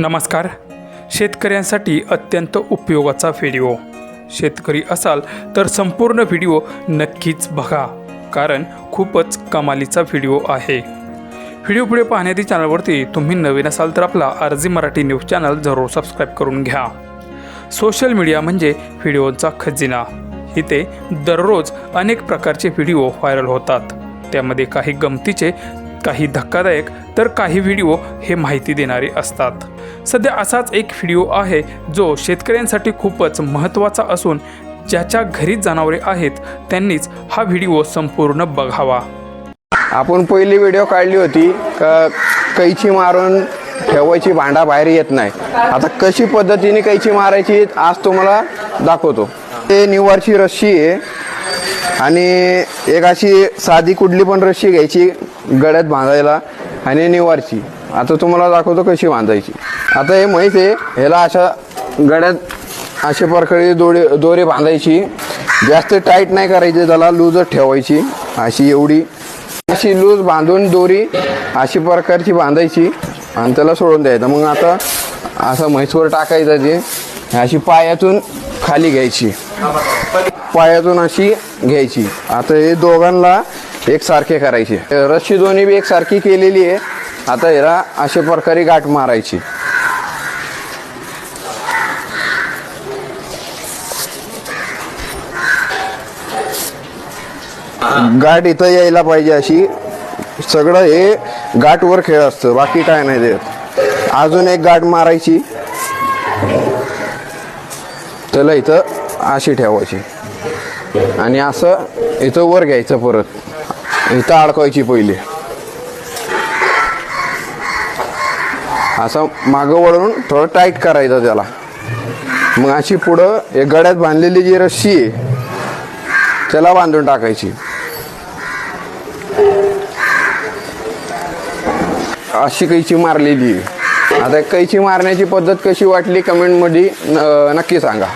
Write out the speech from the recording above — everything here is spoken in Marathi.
नमस्कार. शेतकऱ्यांसाठी अत्यंत उपयोगाचा व्हिडिओ शेतकरी असाल तर संपूर्ण व्हिडिओ नक्कीच बघा कारण खूपच कमालीचा व्हिडिओ आहे. व्हिडिओ पुढे पाहण्याआधी चॅनलवरती तुम्ही नवीन असाल तर आपला आरजी मराठी न्यूज चॅनल जरूर सबस्क्राईब करून घ्या. सोशल मीडिया म्हणजे व्हिडिओचा खजिना. इथे दररोज अनेक प्रकारचे व्हिडिओ व्हायरल होतात. त्यामध्ये काही गमतीचे काही धक्कादायक तर काही व्हिडिओ हे माहिती देणारे असतात. सध्या असाच एक व्हिडिओ आहे जो शेतकऱ्यांसाठी खूपच महत्त्वाचा असून ज्याच्या घरी जनावरे आहेत त्यांनीच हा व्हिडिओ संपूर्ण बघावा. आपण पहिली व्हिडिओ काढली होती का कैची मारून ठेवायची भांडा बाहेर येत नाही. आता कशी पद्धतीने कैची मारायची आज तुम्हाला दाखवतो. ते निवारची रस्सी आहे आणि एक अशी साधी कुठली पण रस्सी घ्यायची गळ्यात बांधायला आणि निवारची. आता तुम्हाला दाखवतो कशी बांधायची. आता हे म्हैस आहे ह्याला अशा गळ्यात अशा प्रकारे दोरे दोरे बांधायची. जास्त टाईट नाही करायची त्याला लूजच ठेवायची. अशी एवढी अशी लूज बांधून दोरी अशी प्रकारची बांधायची आणि त्याला सोडून द्यायचं. मग आता असं म्हैसवर टाकायचं ते अशी पायातून खाली घ्यायची. पायातून अशी घ्यायची. आता हे दोघांना एकसारखे करायचे. रस्सी दोन्ही बी एकसारखी केलेली आहे. आता याला अशा प्रकारे गाठ मारायची. गाठ इथं यायला पाहिजे अशी. सगळं हे गाठवर खेळ असतं. बाकी काय नाही देत अजून एक गाठ मारायची. त्याला इथं अशी ठेवायची. आणि असं इथं वर घ्यायचं परत. इथं अडकवायची पहिले. असं मागं वळून थोडं टाईट करायचं त्याला. मग अशी पुढं एक गड्यात बांधलेली जी रस्सी आहे त्याला बांधून टाकायची. अशी कैची मारलेली आता कैची मारण्याची पद्धत कशी वाटली कमेंटमध्ये नक्की सांगा.